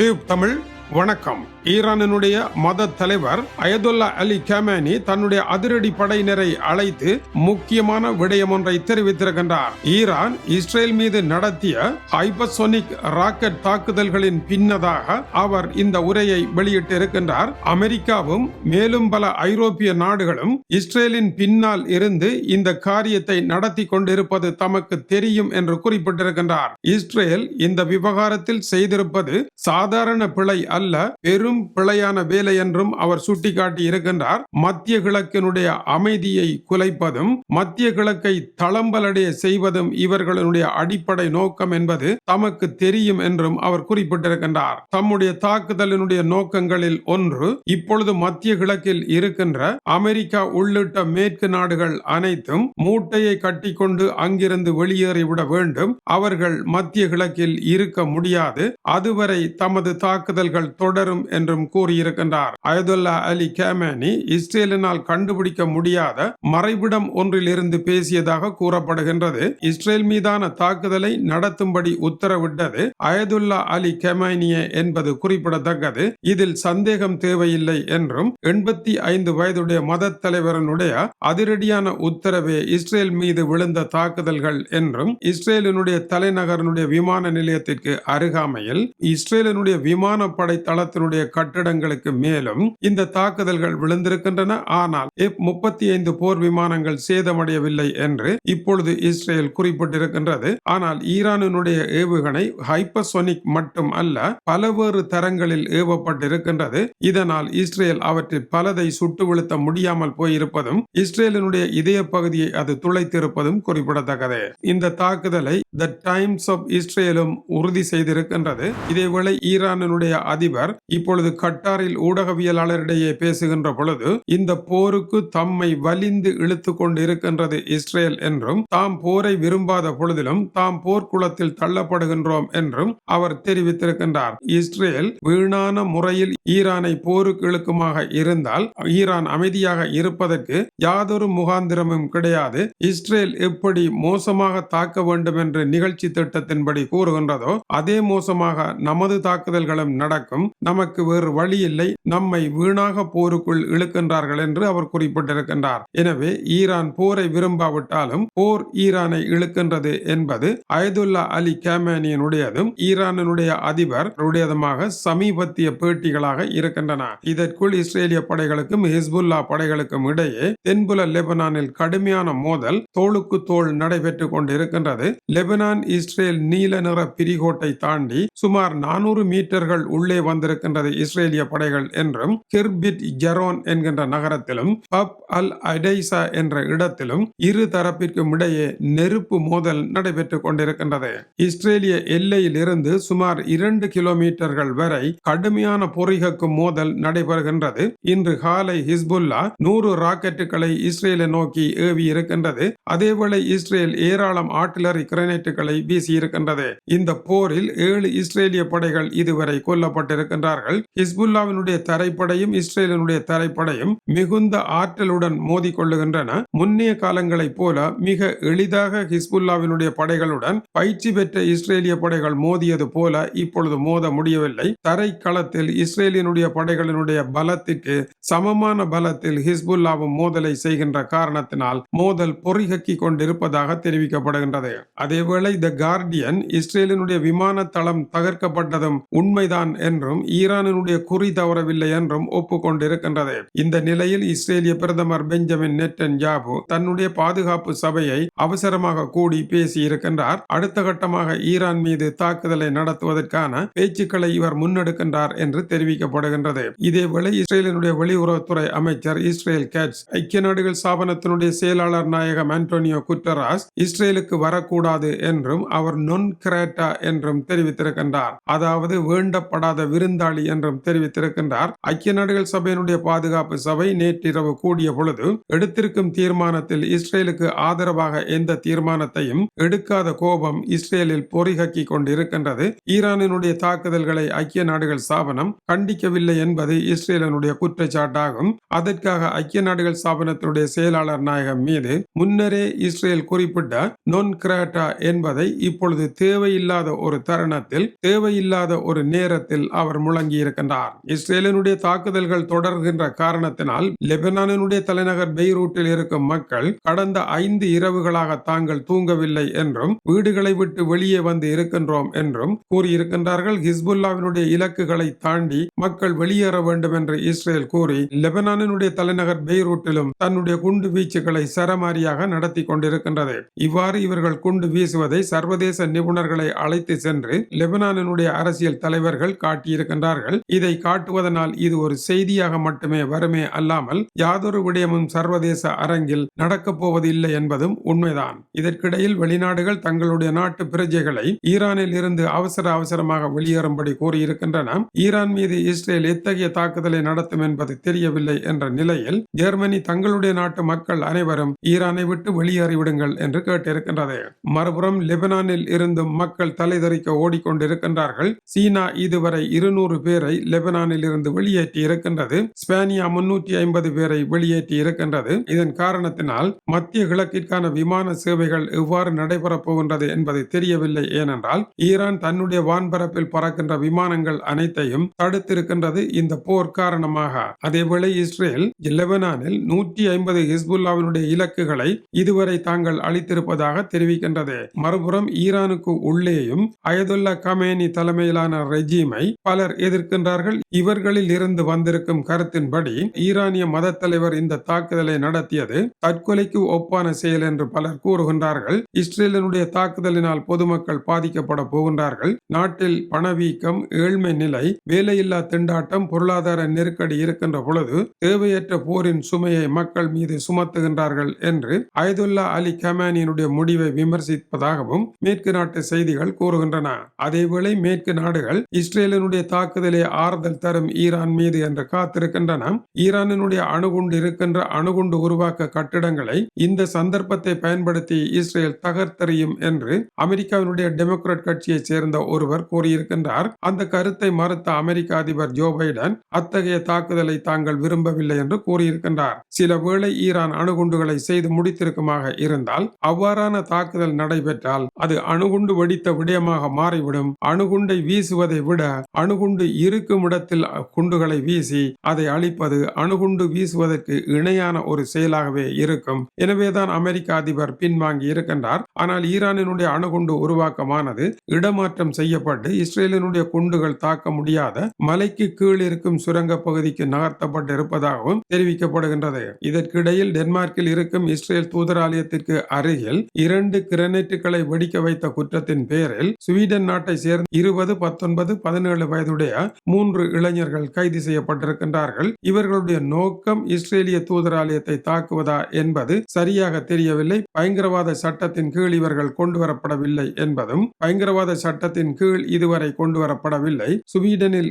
Tube Tamil வணக்கம். ஈரானினுடைய மத தலைவர் அயதுல்லா அலி கமேனி தன்னுடைய அதிரடி படையினரை அழைத்து முக்கியமான விடயம் ஒன்றை தெரிவித்திருக்கின்றார். ஈரான் இஸ்ரேல் மீது நடத்திய ஹைபர்சோனிக் ராக்கெட் தாக்குதல்களின் பின்னதாக அவர் இந்த உரையை வெளியிட்டிருக்கின்றார். அமெரிக்காவும் மேலும் பல ஐரோப்பிய நாடுகளும் இஸ்ரேலின் பின்னால் இருந்து இந்த காரியத்தை நடத்தி கொண்டிருப்பது தமக்கு தெரியும் என்று குறிப்பிட்டிருக்கின்றார். இஸ்ரேல் இந்த விவகாரத்தில் செய்திருப்பது சாதாரண பிழை அல்ல அல்ல பெரும் பிழையான வேலை என்றும் அவர் சுட்டிக்காட்டி இருக்கின்றார். மத்திய கிழக்கினுடைய அமைதியை குலைப்பதும் மத்திய கிழக்கை தளம்பலடைய செய்வதும் இவர்களுடைய அடிப்படை நோக்கம் என்பது தமக்கு தெரியும் என்றும் அவர் குறிப்பிட்டிருக்கின்றார். தம்முடைய தாக்குதலினுடைய நோக்கங்களில் ஒன்று இப்பொழுது மத்திய கிழக்கில் இருக்கின்ற அமெரிக்கா உள்ளிட்ட மேற்கு நாடுகள் அனைத்தும் மூட்டையை கட்டிக்கொண்டு அங்கிருந்து வெளியேறிவிட வேண்டும். அவர்கள் மத்திய கிழக்கில் இருக்க முடியாது. அதுவரை தமது தாக்குதல்கள் தொடரும் என்றும் கூறியிருக்கின்றார். அயதுல்லா அலி கேமேனி இஸ்ரேலினால் கண்டுபிடிக்க முடியாத மறைவிடம் ஒன்றிலிருந்து பேசியதாக கூறப்படுகின்றது. இஸ்ரேல் மீதான தாக்குதலை நடத்தும்படி உத்தரவிட்டது அயதுல்லா அலி கெமைனியே என்பது குறிப்பிடத்தக்கது. இதில் சந்தேகம் தேவையில்லை என்றும் எண்பத்தி ஐந்து வயதுடைய மத தலைவரனுடைய அதிரடியான உத்தரவே இஸ்ரேல் மீது விழுந்த தாக்குதல்கள் என்றும் இஸ்ரேலினுடைய தலைநகரனுடைய விமான நிலையத்திற்கு அருகாமையில் இஸ்ரேலினுடைய விமானப்படை தளத்தினுடைய கட்டிடங்களுக்கு மேலும் இந்த தாக்குதல்கள் விழுந்திருக்கின்றன. ஆனால் எஃப் முப்பத்தி ஐந்து போர் விமானங்கள் சேதமடையவில்லை என்று இப்பொழுது இஸ்ரேல் குறிப்பிட்டிருக்கின்றது. ஆனால் ஈரானினுடைய ஏவுகணை ஹைப்பர்சோனிக் மட்டும் அல்ல பலவேறு தரங்களில் ஏவப்பட்டிருக்கின்றது. இதனால் இஸ்ரேல் அவற்றில் பலதை சுட்டு வீழ்த்த முடியாமல் போயிருப்பதும் இஸ்ரேலினுடைய இதய பகுதியை அது துளைத்திருப்பதும் குறிப்பிடத்தக்கது. இந்த தாக்குதலை த டைம்ஸ் ஆஃப் இஸ்ரேலும் உறுதி செய்திருக்கின்றது. இதேவேளை ஈரானினுடைய அதி அதிபர் இப்பொழுது கட்டாரில் ஊடகவியலாளரிடையே பேசுகின்ற பொழுது இந்த போருக்கு தம்மை வலிந்து இழுத்து கொண்டிருக்கின்றது இஸ்ரேல் என்றும் தாம் போரை விரும்பாத பொழுதிலும் தாம் போர்க்குளத்தில் தள்ளப்படுகின்றோம் என்றும் அவர் தெரிவித்திருக்கின்றார். இஸ்ரேல் வீணான முறையில் ஈரானை போருக்கு இழுக்குமாக இருந்தால் ஈரான் அமைதியாக இருப்பதற்கு யாதொரு முகாந்திரமும் கிடையாது. இஸ்ரேல் எப்படி மோசமாக தாக்க வேண்டும் என்று நிகழ்ச்சி திட்டத்தின்படி கூறுகின்றதோ அதே மோசமாக நமது தாக்குதல்களும் நடக்கும். நமக்கு வேறு வழி இல்லை. நம்மை வீணாக போருக்குள் இழுக்கின்றார்கள் என்று அவர் குறிப்பிட்டிருக்கின்றார். எனவே ஈரான் போரை விரும்பாவிட்டாலும் போர் ஈரானை இழுக்கின்றது என்பது அயதுல்லா அலி கேமேனியனுடையதும் ஈரானுடைய அதிபர் உடையதுமாக சமீபத்திய பேட்டிகளாக இருக்கின்றன. இதற்குள் இஸ்ரேலிய படைகளுக்கும் ஹிஸ்புல்லா படைகளுக்கும் இடையே தென்புல லெபனானில் கடுமையான மோதல் தோளுக்கு தோல் நடைபெற்றுக் கொண்டிருக்கின்றது. லெபனான் இஸ்ரேல் நீல நிற பிரிகோட்டை தாண்டி சுமார் நானூறு மீட்டர்கள் உள்ளே வந்திருக்கின்றது இஸ்ரேலிய படைகள் என்றும் கிர்பிட் ஜெரோன் என்கின்ற நகரத்திலும் பப் அல் அடைசா என்ற இடத்திலும் இரு தரப்பிற்கும் இடையே நெருப்பு மோதல் நடைபெற்றுக் கொண்டிருக்கின்றது. இஸ்ரேலிய எல்லையில் இருந்து சுமார் இரண்டு கிலோமீட்டர்கள் வரை கடுமையான பொறிகக்கும் மோதல் நடைபெறுகின்றது. இன்று காலை ஹிஸ்புல்லா நூறு ராக்கெட்டுகளை இஸ்ரேலை நோக்கி ஏவி இருக்கின்றது. அதேவேளை இஸ்ரேல் ஏராளம் ஆர்டிலரி கிரனைட்டுகளை வீசியிருக்கின்றது இந்த போரில் ஏழு இஸ்ரேலிய படைகள் இதுவரை கொல்லப்பட்டு ஈடுபட்டிருக்கின்றார்கள் ஹிஸ்புல்லாவினுடைய தரைப்படையும் இஸ்ரேலினுடைய தரைப்படையும் மிகுந்த ஆற்றலுடன் மோதி கொள்ளுகின்றன முன்னைய காலங்களைப் போல மிக எளிதாக ஹிஸ்புல்லாவினுடைய படைகளுடன் பயிற்சி பெற்ற இஸ்ரேலிய படைகள் மோதியது போல இப்பொழுது மோத முடியவில்லை. தரைக்களத்தில் இஸ்ரேலினுடைய படைகளினுடைய பலத்திற்கு சமமான பலத்தில் ஹிஸ்புல்லாவும் மோதலை செய்கின்ற காரணத்தினால் மோதல் பொறிகக்கி கொண்டிருப்பதாக தெரிவிக்கப்படுகின்றது. அதேவேளை த கார்டியன் இஸ்ரேலினுடைய விமான தளம் தகர்க்கப்பட்டதும் உண்மைதான் என்றும் ஈரானினுடைய குறி தவறவில்லை என்றும் ஒப்புக்கொண்டிருக்கின்றது. இந்த நிலையில் இஸ்ரேலிய பிரதமர் பெஞ்சமின் நெட்டன் யாபு தன்னுடைய பாதுகாப்பு சபையை அவசரமாக கூடி பேசி இருக்கின்றார் அடுத்த கட்டமாக ஈரான் மீது தாக்குதலை நடத்துவதற்கான பேச்சுக்களை இவர் முன்னெடுக்கின்றார் என்று தெரிவிக்கப்படுகின்றது. இதேவேளை இஸ்ரேலினுடைய வெளியுறவுத்துறை அமைச்சர் இஸ்ரேல் கேட்ஸ் ஐக்கிய நாடுகள் ஸ்தாபனத்தினுடைய செயலாளர் நாயகம் ஆண்டோனியோ குட்டராஸ் இஸ்ரேலுக்கு வரக்கூடாது என்றும் அவர் நொன் கிரேட்டா என்றும் தெரிவித்திருக்கின்றார். அதாவது வேண்டப்படாத விருந்தாளி என்றும் தெரிவித்திருக்கின்றார். ஐக்கிய நாடுகள் சபையினுடைய பாதுகாப்பு சபை நேற்றிரவு கூடிய பொழுது எடுத்திருக்கும் தீர்மானத்தில் இஸ்ரேலுக்கு ஆதரவாக எந்த தீர்மானத்தையும் எடுக்காத கோபம் இஸ்ரேலில் பொறிகக்கி கொண்டிருக்கின்றது. ஈரானினுடைய தாக்குதல்களை ஐக்கிய நாடுகள் ஸ்தாபனம் கண்டிக்கவில்லை என்பது இஸ்ரேலினுடைய குற்றச்சாட்டாகும். அதற்காக ஐக்கிய நாடுகள் ஸ்தாபனத்தினுடைய செயலாளர் நாயகம் மீது முன்னரே இஸ்ரேல் குறிப்பிட்ட நொன் கிராட்டா என்பதை இப்பொழுது தேவையில்லாத ஒரு தருணத்தில் தேவையில்லாத ஒரு நேரத்தில் அவர் முழங்கியிருக்கின்றார். இஸ்ரேலினுடைய தாக்குதல்கள் தொடர்கின்ற காரணத்தினால் லெபனானினுடைய தலைநகர் பெய்ரூட்டில் இருக்கும் மக்கள் கடந்த ஐந்து இரவுகளாக தாங்கள் தூங்கவில்லை என்றும் வீடுகளை விட்டு வெளியே வந்து இருக்கின்றோம் என்றும் கூறியிருக்கின்றார்கள். ஹிஸ்புல்லாவினுடைய இலக்குகளை தாண்டி மக்கள் வெளியேற வேண்டும் என்று இஸ்ரேல் கூறி லெபனானினுடைய தலைநகர் பெய்ரூட்டிலும் தன்னுடைய குண்டு வீச்சுகளை சரமாரியாக நடத்தி கொண்டிருக்கின்றது. இவ்வாறு இவர்கள் குண்டு வீசுவதை சர்வதேச நிபுணர்களை அழைத்து சென்று லெபனானினுடைய அரசியல் தலைவர்கள் காட்டி காட்டியிருக்கின்றார்கள். இதை காட்டுவதனால் இது ஒரு செய்தியாக மட்டுமே வருமே அல்லாமல் யாதொரு விடயமும் சர்வதேச அரங்கில் நடக்கப் போவது இல்லை என்பதும் உண்மைதான். இதற்கிடையில் வெளிநாடுகள் தங்களுடைய நாட்டு பிரஜைகளை ஈரானில் இருந்து அவசர அவசரமாக வெளியேறும்படி கூறியிருக்கின்றன. ஈரான் மீது இஸ்ரேல் எத்தகைய தாக்குதலை நடத்தும் என்பது தெரியவில்லை என்ற நிலையில் ஜெர்மனி தங்களுடைய நாட்டு மக்கள் அனைவரும் ஈரானை விட்டு வெளியேறிவிடுங்கள் என்று கேட்டிருக்கின்றது. மறுபுறம் லெபனானில் இருந்தும் மக்கள் தலைதறிக்க ஓடிக்கொண்டிருக்கின்றார்கள். சீனா இதுவரை இருநூறு பேரை லெபனானில் இருந்து வெளியேற்றி இருக்கின்றது ஸ்பானியா முன்னூற்றி ஐம்பது பேரை வெளியேற்றி இருக்கின்றது இதன் காரணத்தினால் மத்திய கிழக்கிற்கான விமான சேவைகள் எவ்வாறு நடைபெறப் போகின்றது என்பது தெரியவில்லை. ஏனென்றால் ஈரான் தன்னுடைய வான்பரப்பில் பறக்கின்ற விமானங்கள் அனைத்தையும் தடுத்திருக்கின்றது இந்த போர் காரணமாக. அதேவேளை இஸ்ரேல் லெபனானில் நூற்றி ஐம்பது ஹிஸ்புல்லாவினுடைய இலக்குகளை இதுவரை தாங்கள் அளித்திருப்பதாக தெரிவிக்கின்றது. மறுபுறம் ஈரானுக்கு உள்ளேயும் அயதுல்லா கமேனி தலைமையிலான ரெஜீமை பலர் எதிர்க்கின்றார்கள். இவர்களில் இருந்து வந்திருக்கும் கருத்தின்படி ஈரானிய மத தலைவர் இந்த தாக்குதலை நடத்தியது தற்கொலைக்கு ஒப்பான செயல் என்று பலர் கூறுகின்றார்கள். இஸ்ரேலினுடைய தாக்குதலினால் பொதுமக்கள் பாதிக்கப்பட போகின்றார்கள். நாட்டில் பணவீக்கம் ஏழ்மை நிலை வேலையில்லா திண்டாட்டம் பொருளாதார நெருக்கடி இருக்கின்ற பொழுது தேவையற்ற போரின் சுமையை மக்கள் மீது சுமத்துகின்றார்கள் என்று அயதுல்லா அலி கமானியினுடைய முடிவை விமர்சிப்பதாகவும் மேற்கு நாட்டு செய்திகள் கூறுகின்றன. அதேவேளை மேற்கு நாடுகள் இஸ்ரேலினுடைய தாக்குதலை ஆறுதல் தரும் ஈரான் மீது என்று காத்திருக்கின்றன. ஈரானினுடைய அணுகுண்டு இருக்கின்ற அணுகுண்டு உருவாக்க கட்டிடங்களை இந்த சந்தர்ப்பத்தை பயன்படுத்தி இஸ்ரேல் தகர்த்தெறியும் என்று அமெரிக்காவினுடைய டெமோக்ராட் கட்சியைச் சேர்ந்த ஒருவர் கூறியிருக்கின்றார். அந்த கருத்தை மறுத்த அமெரிக்க அதிபர் ஜோ பைடன் அத்தகைய தாக்குதலை தாங்கள் விரும்பவில்லை என்று கூறியிருக்கின்றார். சில வேளை ஈரான் அணுகுண்டுகளை செய்து முடித்திருக்குமாக இருந்தால் அவ்வாறான தாக்குதல் நடைபெற்றால் அது அணுகுண்டு வெடித்த விடயமாக மாறிவிடும். அணுகுண்டை வீசுவதை விட அணுகுண்டு இருக்கும் இடத்தில் குண்டுகளை வீசி அதை அழிப்பது அணுகுண்டு வீசுவதற்கு இணையான ஒரு செயலாகவே இருக்கும். எனவேதான் அமெரிக்க அதிபர் பின்வாங்கி இருக்கின்றார். ஆனால் ஈரானினுடைய அணுகுண்டு உருவாக்கமானது இடமாற்றம் செய்யப்பட்டு இஸ்ரேலினுடைய குண்டுகள் தாக்க முடியாத மலைக்கு கீழ் இருக்கும் சுரங்க பகுதிக்கு நகர்த்தப்பட்டு இருப்பதாகவும் தெரிவிக்கப்படுகின்றது. இதற்கிடையில் டென்மார்க்கில் இருக்கும் இஸ்ரேல் தூதராலயத்திற்கு அருகில் இரண்டு கிரனேட்டுகளை வெடிக்க வைத்த குற்றத்தின் பேரில் ஸ்வீடன் நாட்டை சேர்ந்த இருபது பத்தொன்பது பதினேழு வயதுடைய மூன்று இளைஞர்கள் கைது செய்யப்பட்டிருக்கின்றார்கள். இவர்களுடைய நோக்கம் இஸ்ரேலிய தூதராலயத்தை தாக்குவதா என்பது சரியாக தெரியவில்லை. பயங்கரவாத சட்டத்தின் கீழ் இவர்கள் கொண்டு வரப்படவில்லை என்பதும் பயங்கரவாத சட்டத்தின் கீழ் இதுவரை கொண்டு வரப்படவில்லை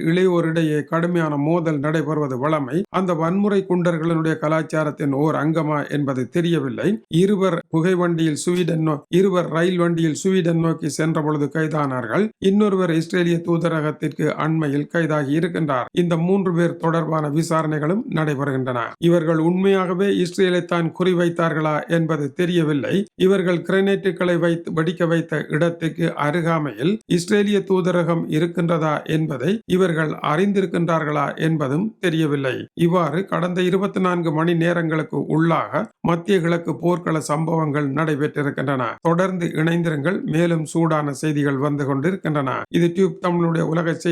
இளையோரிடையே கடுமையான மோதல் நடைபெறுவது வழமை அந்த வன்முறை குண்டர்களுடைய கலாச்சாரத்தின் ஓர் அங்கமா என்பது தெரியவில்லை. இருவர் புகை வண்டியில் சுவீடன் இருவர் ரயில் வண்டியில் சுவீடன் நோக்கி சென்ற பொழுது கைதானார்கள். இன்னொருவர் இஸ்ரேலிய தூதரகத்திற்கு அண்மையில் கைதாகி இருக்கின்றார். இந்த மூன்று பேர் தொடர்பான விசாரணைகளும் நடைபெறுகின்றன. இவர்கள் உண்மையாகவே இஸ்ரேலை தான் குறிவைத்தார்களா என்பது தெரியவில்லை. இவர்கள் கிரனேட்டுகளை வைத்து வெடிக்க வைத்த இடத்துக்கு அருகாமையில் இஸ்ரேலிய தூதரகம் இருக்கின்றதா என்பதை இவர்கள் அறிந்திருக்கின்றார்களா என்பதும் தெரியவில்லை. இவ்வாறு கடந்த இருபத்தி நான்கு மணி நேரங்களுக்கு உள்ளாக மத்திய கிழக்கு போர்க்கள சம்பவங்கள் நடைபெற்றிருக்கின்றன. தொடர்ந்து இணைந்திருங்கள். மேலும் சூடான செய்திகள் வந்து கொண்டிருக்கின்றன. இது டியூப் தமிழுடைய உலக